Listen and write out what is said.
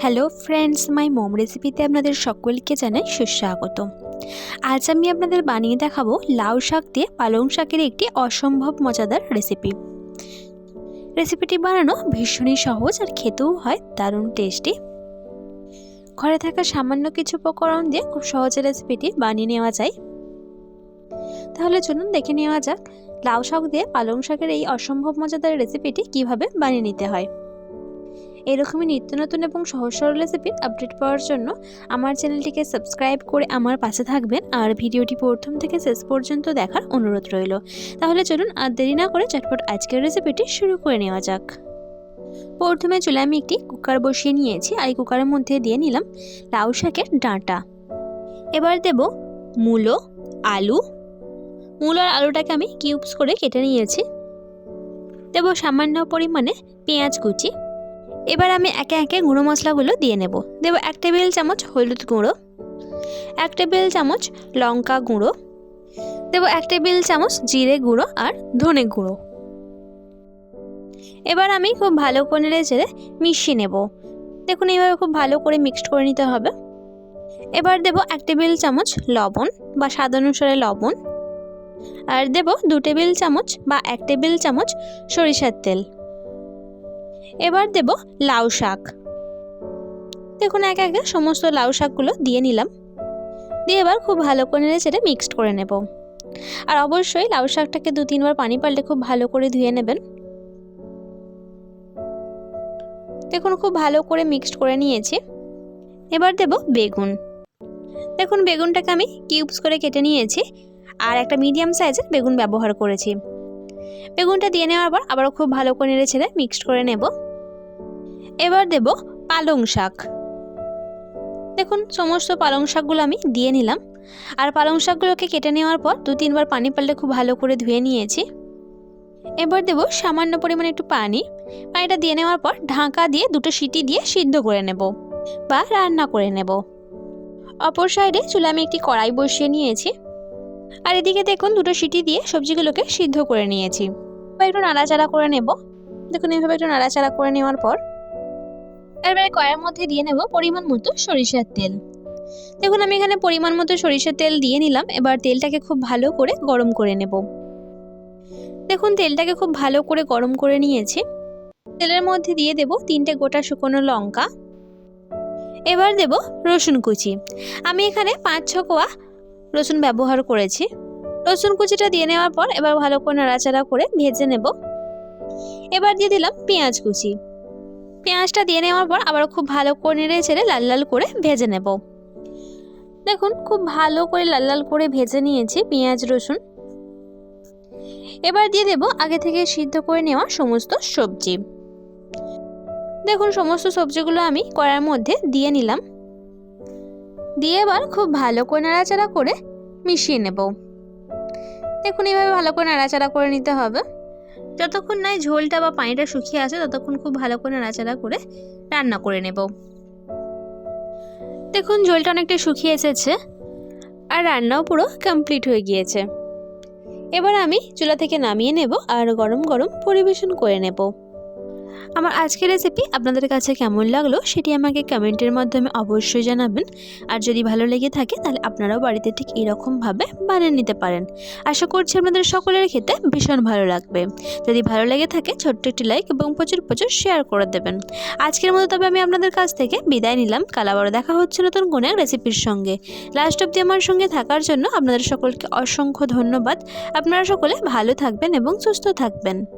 Hello friends মাই মোম রেসিপিতে আপনাদের সকলকে জানাই সুস্বাগত। আজ আমি আপনাদের বানিয়ে দেখাবো লাউ শাক দিয়ে পালং শাকের একটি অসম্ভব মজাদার রেসিপি রেসিপিটি বানানো ভীষণই সহজ আর খেতেও হয় দারুণ টেস্টি ঘরে থাকা সামান্য কিছু উপকরণ দিয়ে খুব সহজে রেসিপিটি বানিয়ে নেওয়া যায়। তাহলে চলুন দেখে নেওয়া যাক, লাউ শাক দিয়ে পালং শাকের এই অসম্ভব মজাদার রেসিপিটি কীভাবে বানিয়ে নিতে হয়। এরকমই নিত্য নতুন এবং সহজ সরল রেসিপির আপডেট পাওয়ার জন্য আমার চ্যানেলটিকে সাবস্ক্রাইব করে আমার পাশে থাকবেন। আর ভিডিওটি প্রথম থেকে শেষ পর্যন্ত দেখার অনুরোধ রইল। তাহলে চলুন আর দেরি না করে চটপট আজকের রেসিপিটি শুরু করে নেওয়া যাক। প্রথমে চলে আমি একটি কুকার বসিয়ে নিয়েছি আর এই কুকারের মধ্যে দিয়ে নিলাম লাউ শাকের ডাঁটা। এবার দেব মূলো, আলু। মূল আর আলুটাকে আমি কিউবস করে কেটে নিয়েছি। দেব সামান্য পরিমাণে পেঁয়াজ কুচি। এবার আমি একে একে গুঁড়ো মশলাগুলো দিয়ে নেব। দেব এক টেবিল চামচ হলুদ গুঁড়ো, এক টেবিল চামচ লঙ্কা গুঁড়ো, দেব এক টেবিল চামচ জিরে গুঁড়ো আর ধনে গুঁড়ো। এবার আমি খুব ভালো করে নেড়ে মিশিয়ে নেব। দেখুন এইভাবে খুব ভালো করে মিক্সড করে নিতে হবে। এবার দেব এক টেবিল চামচ লবণ বা স্বাদ অনুসারে লবণ আর দেব দু টেবিল চামচ বা এক টেবিল চামচ সরিষার তেল। এবার দেব লাউ শাক। দেখুন এক একে সমস্ত লাউ শাকগুলো দিয়ে নিলাম। দিয়ে এবার খুব ভালো করে নেড়ে চেড়ে মিক্সড করে নেব। আর অবশ্যই লাউ শাকটাকে দু তিনবার পানি পাল্টে খুব ভালো করে ধুয়ে নেবেন। দেখুন খুব ভালো করে মিক্সড করে নিয়েছি। এবার দেব বেগুন। দেখুন বেগুনটাকে আমি কিউবস করে কেটে নিয়েছি। আর একটা মিডিয়াম সাইজের বেগুন ব্যবহার করেছি। বেগুনটা দিয়ে নেওয়ার পর আবারও খুব ভালো করে নেড়ে ছেড়ে মিক্সড করে নেব। এবার দেব পালং শাক। দেখুন, সমস্ত পালং শাকগুলো আমি দিয়ে নিলাম। আর পালং শাকগুলোকে কেটে নেওয়ার পর দু তিনবার পানি পাল্টে খুব ভালো করে ধুয়ে নিয়েছি। এবার দেব সামান্য পরিমাণে একটু পানি। পানিটা দিয়ে নেওয়ার পর ঢাকা দিয়ে দুটো সিটি দিয়ে সিদ্ধ করে নেব বা রান্না করে নেব। অপর সাইডে চুলে আমি একটি কড়াই বসিয়ে নিয়েছি। আর এদিকে দেখুন, দুটো সিটি দিয়ে সবজিগুলোকে সিদ্ধ করে নিয়েছি। এবার একটু নাড়াচাড়া করে নেব। দেখুন, এইভাবে একটু নাড়াচাড়া করে নেওয়ার পর এবারে কড়াইয়ের মধ্যে দিয়ে নেব পরিমাণ মতো সরিষার তেল। দেখুন, আমি এখানে পরিমাণ মতো সরিষার তেল দিয়ে নিলাম। এবার তেলটাকে খুব ভালো করে গরম করে নেব। দেখুন, তেলটাকে খুব ভালো করে গরম করে নিয়েছি। তেলের মধ্যে দিয়ে দেব তিনটে গোটা শুকনো লঙ্কা। এবার দেব রসুন কুচি। আমি এখানে পাঁচ ছ কোয়া রসুন ব্যবহার করেছি। রসুন কুচিটা দিয়ে নেওয়ার পর এবার ভালো করে নাড়াচাড়া করে ভেজে নেব। এবার দিয়ে দিলাম পেঁয়াজ কুচি। পেঁয়াজটা দিয়ে নেওয়ার পর আবার খুব ভালো করে নেড়ে ছেড়ে লাল লাল করে ভেজে নেব। দেখুন, খুব ভালো করে লাল লাল করে ভেজে নিয়েছি পেঁয়াজ, রসুন। এবার দিয়ে দেব আগে থেকে সিদ্ধ করে নেওয়া সমস্ত সবজি। দেখুন, সমস্ত সবজিগুলো আমি কড়ার মধ্যে দিয়ে নিলাম। দিয়ে এবার খুব ভালো করে নাড়াচাড়া করে মিশিয়ে নেব। দেখুন এইভাবে ভালো করে নাড়াচাড়া করে নিতে হবে। যতক্ষণ নয় ঝোলটা বা পানিটা শুকিয়ে আসে, ততক্ষণ খুব ভালো করে নাচাড়া করে রান্না করে নেব। দেখুন, ঝোলটা অনেকটা শুকিয়ে এসেছে আর রান্নাও পুরো কমপ্লিট হয়ে গিয়েছে। এবার আমি চুলা থেকে নামিয়ে নেব আর গরম গরম পরিবেশন করে নেব। আমার আজকের রেসিপি আপনাদের কাছে কেমন লাগল সেটি আমাকে কমেন্টের মাধ্যমে অবশ্যই জানাবেন। আর যদি ভালো লেগে থাকে তাহলে আপনারাও বাড়িতে ঠিক এরকমভাবে বানিয়ে নিতে পারেন। আশা করছি আপনাদের সকলের খেতে ভীষণ ভালো লাগবে। যদি ভালো লেগে থাকে ছোট্ট একটি লাইক এবং প্রচুর প্রচুর শেয়ার করে দেবেন। আজকের মতো তবে আমি আপনাদের কাছ থেকে বিদায় নিলাম। কাল আবারও দেখা হচ্ছে নতুন কোনো এক রেসিপির সঙ্গে। লাস্ট অব্দি আমার সঙ্গে থাকার জন্য আপনাদের সকলকে অসংখ্য ধন্যবাদ। আপনারা সকলে ভালো থাকবেন এবং সুস্থ থাকবেন।